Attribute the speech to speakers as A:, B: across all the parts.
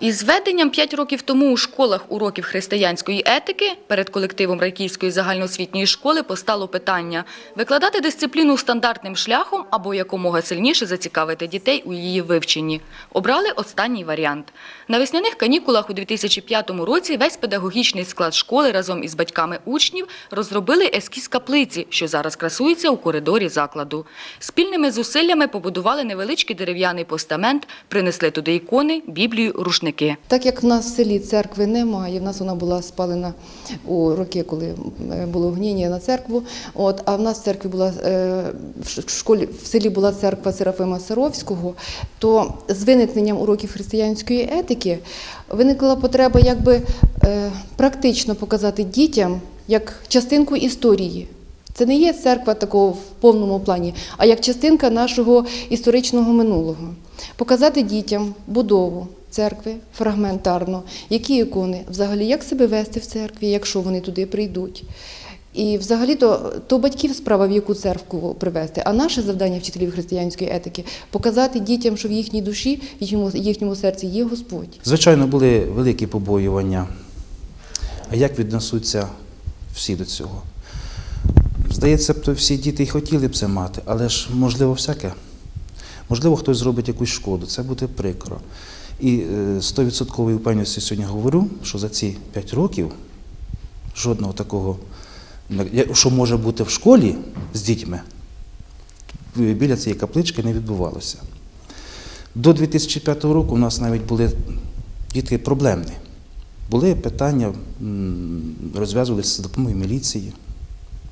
A: Із введенням 5 років тому у школах уроків християнської етики перед колективом Райківської загальноосвітньої школи постало питання – викладати дисципліну стандартним шляхом або якомога сильніше зацікавити дітей у її вивченні. Обрали останній варіант. На весняних канікулах у 2005 році весь педагогічний склад школи разом із батьками учнів розробили ескіз каплиці, що зараз красується у коридорі закладу. Спільними зусиллями побудували невеличкий дерев'яний постамент, принесли туди ікони, біблію, рушники.
B: Так як в нас в селі церкви немає, в нас вона була спалена у роки, коли е, було гніння на церкву. От, а в нас в церкві була е, в школі в селі була церква Серафима Саровського, то з виникненням уроків християнської етики виникла потреба якби е, практично показати дітям як частинку історії. Це не є церква такого в повному плані, а як частинка нашого історичного минулого. Показати дітям будову церкви фрагментарно, які ікони, взагалі, як себе вести в церкві, якщо вони туди прийдуть. І взагалі то, то батьків справа, в яку церкву привести. А наше завдання вчителів християнської етики показати дітям, що в їхній душі, в їхньому, їхньому серці є Господь.
C: Звичайно, були великі побоювання. А як віднесуться всі до цього? Здається, б, то всі діти й хотіли б це мати, але ж можливо всяке. Можливо, хтось зробить якусь шкоду, це буде прикро. І з 100% впевненості сьогодні говорю, що за ці 5 років жодного такого, що може бути в школі з дітьми, біля цієї каплички не відбувалося. До 2005 року у нас навіть були дітки проблемні. Були питання, розв'язувалися за допомогою міліції,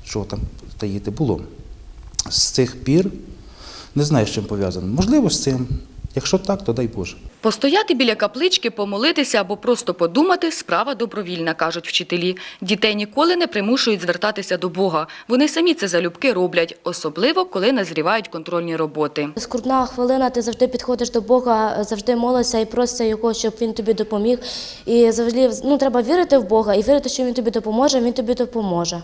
C: що там таїти було. З цих пір не знаю, з чим пов'язано. Можливо, з цим. Якщо так, то дай Боже.
A: Постояти біля каплички, помолитися або просто подумати – справа добровільна, кажуть вчителі. Дітей ніколи не примушують звертатися до Бога. Вони самі це залюбки роблять, особливо, коли назрівають контрольні роботи.
D: Скрутна хвилина, ти завжди підходиш до Бога, завжди молишся і просишся його, щоб він тобі допоміг. І завжди ну, треба вірити в Бога і вірити, що він тобі допоможе, він тобі допоможе.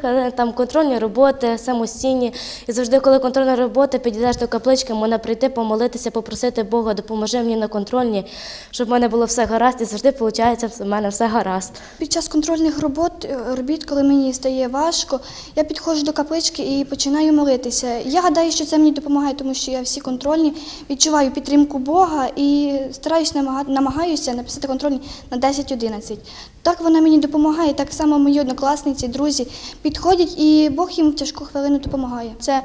D: Хвилин там контрольні роботи, самостійні. І завжди, коли контрольна робота, підійдеш до каплички, можна прийти, помолитися, попросити Бога, допоможи мені на контрольні, щоб в мене було все гаразд, і завжди виходить, в мене все гаразд.
E: Під час контрольних робот, е, робіт, коли мені стає важко, я підходжу до каплички і починаю молитися. Я гадаю, що це мені допомагає, тому що я всі контрольні відчуваю підтримку Бога і стараюсь намага- намагаюся написати контрольні на 10-11. Так вона мені допомагає, так само мої однокласниці, друзі підходять, і Бог їм в тяжку хвилину допомагає.
F: Це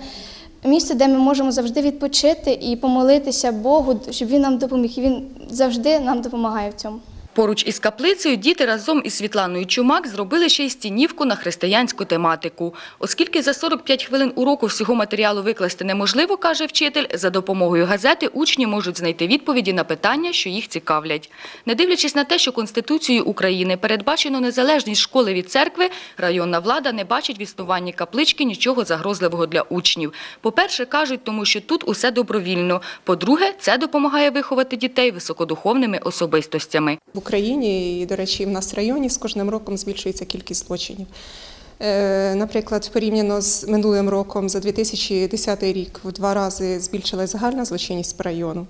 F: місце, де ми можемо завжди відпочити і помолитися Богу, щоб він нам допоміг. І він завжди нам допомагає в цьому.
A: Поруч із каплицею діти разом із Світланою Чумак зробили ще й стінівку на християнську тематику. Оскільки за 45 хвилин уроку всього матеріалу викласти неможливо, каже вчитель, за допомогою газети учні можуть знайти відповіді на питання, що їх цікавлять. Не дивлячись на те, що Конституцією України передбачено незалежність школи від церкви, районна влада не бачить в існуванні каплички нічого загрозливого для учнів. По-перше, кажуть, тому що тут усе добровільно. По-друге, це допомагає виховати дітей високодуховними особистостями.
G: Україні і, до речі, в нас в районі з кожним роком збільшується кількість злочинів. Е, Наприклад, порівняно з минулим роком за 2010 рік в два рази збільшилась загальна злочинність по району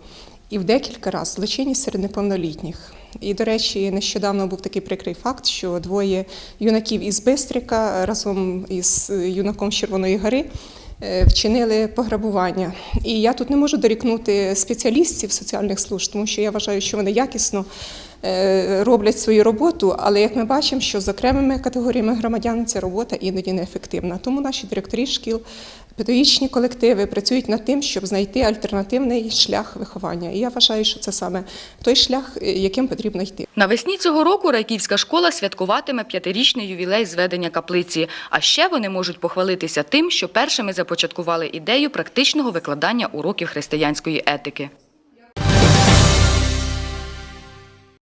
G: і в декілька разів злочинність серед неповнолітніх. І, до речі, нещодавно був такий прикрий факт, що двоє юнаків із Бистрика разом із юнаком з Червоної гори е, вчинили пограбування. І я тут не можу дорікнути спеціалістів соціальних служб, тому що я вважаю, що вони якісно е, роблять свою роботу, але як ми бачимо, що з окремими категоріями громадян ця робота іноді неефективна. Тому наші директорі шкіл, педагогічні колективи працюють над тим, щоб знайти альтернативний шлях виховання. І я вважаю, що це саме той шлях, е, яким потрібно йти.
A: Навесні цього року Райківська школа святкуватиме п'ятирічний ювілей зведення каплиці. А ще вони можуть похвалитися тим, що першими започаткували ідею практичного викладання уроків християнської етики.